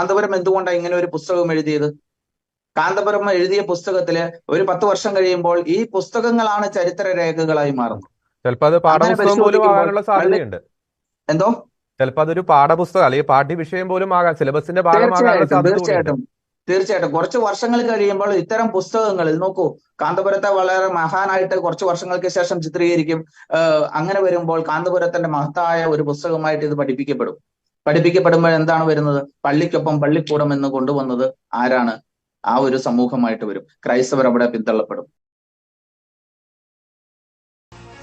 കാന്തപുരം എന്തുകൊണ്ടാണ് ഇങ്ങനെ ഒരു പുസ്തകം എഴുതിയത്? കാന്തപുരം എഴുതിയ പുസ്തകത്തിൽ ഒരു പത്ത് വർഷം കഴിയുമ്പോൾ ഈ പുസ്തകങ്ങളാണ് ചരിത്ര രേഖകളായി മാറുന്നത്. ചിലപ്പോൾ അത് പാഠപുസ്തകം പോലും പരിശോധിക്കുമ്പോൾ ആകാനുള്ള സാധ്യതയുണ്ട്. എന്തോ? ചിലപ്പോൾ അതൊരു പാഠപുസ്തകം അല്ലെങ്കിൽ പാഠ്യവിഷയം പോലും ആകാം സിലബസിന്റെ ഭാഗമാകാനുള്ള തീർച്ചയായിട്ടും സാധ്യത തീർച്ചയായിട്ടും തീർച്ചയായിട്ടും. കുറച്ച് വർഷങ്ങൾ കഴിയുമ്പോൾ ഇത്തരം പുസ്തകങ്ങളിൽ നോക്കൂ കാന്തപുരത്തെ വളരെ മഹാനായിട്ട് കുറച്ച് വർഷങ്ങൾക്ക് ശേഷം ചിത്രീകരിക്കും. അങ്ങനെ വരുമ്പോൾ കാന്തപുരത്തിന്റെ മഹത്തായ ഒരു പുസ്തകമായിട്ട് ഇത് പഠിപ്പിക്കപ്പെടും. പഠിപ്പിക്കപ്പെടുമ്പോൾ എന്താണ് വരുന്നത്? പള്ളിക്കൊപ്പം പള്ളിക്കൂടം എന്ന് കൊണ്ടുവന്നത് ആരാണ്? ആ ഒരു സമൂഹമായിട്ട് വരും. ക്രൈസ്തവർ അവിടെ പിന്തള്ളപ്പെടും.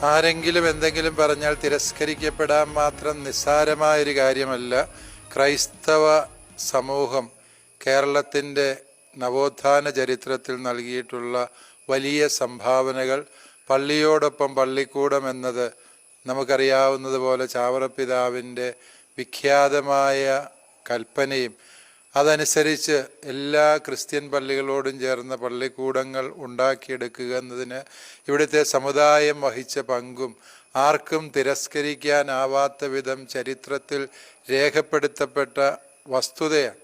ആരെങ്കിലും എന്തെങ്കിലും പറഞ്ഞാൽ തിരസ്കരിക്കപ്പെടാൻ മാത്രം നിസ്സാരമായ ഒരു കാര്യമല്ല. ക്രൈസ്തവ സമൂഹം കേരളത്തിന്റെ നവോത്ഥാന ചരിത്രത്തിൽ നൽകിയിട്ടുള്ള വലിയ സംഭാവനകൾ. പള്ളിയോടൊപ്പം പള്ളിക്കൂടം എന്നത് നമുക്കറിയാവുന്നതുപോലെ ചാവറപ്പിതാവിന്റെ വിഖ്യാതമായ കൽപ്പനയും അതനുസരിച്ച് എല്ലാ ക്രിസ്ത്യൻ പള്ളികളോടും ചേർന്ന പള്ളിക്കൂടങ്ങൾ ഉണ്ടാക്കിയെടുക്കുക എന്നതിന് ഇവിടുത്തെ സമുദായം വഹിച്ച പങ്കും ആർക്കും തിരസ്കരിക്കാനാവാത്ത വിധം ചരിത്രത്തിൽ രേഖപ്പെടുത്തപ്പെട്ട വസ്തുതയാണ്.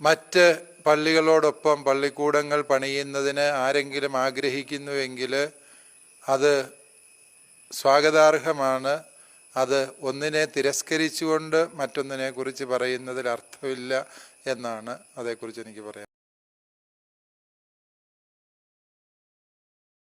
മറ്റ് പള്ളികളോടൊപ്പം പള്ളിക്കൂടങ്ങൾ പണിയുന്നതിന് ആരെങ്കിലും ആഗ്രഹിക്കുന്നുവെങ്കിൽ അത് സ്വാഗതാർഹമാണ് അത് ഒന്നിനെ തിരസ്കരിച്ചുകൊണ്ട് മറ്റൊന്നിനെ കുറിച്ച് പറയുന്നതിൽ അർത്ഥമില്ല എന്നാണ് അതേക്കുറിച്ച് എനിക്ക് പറയാൻ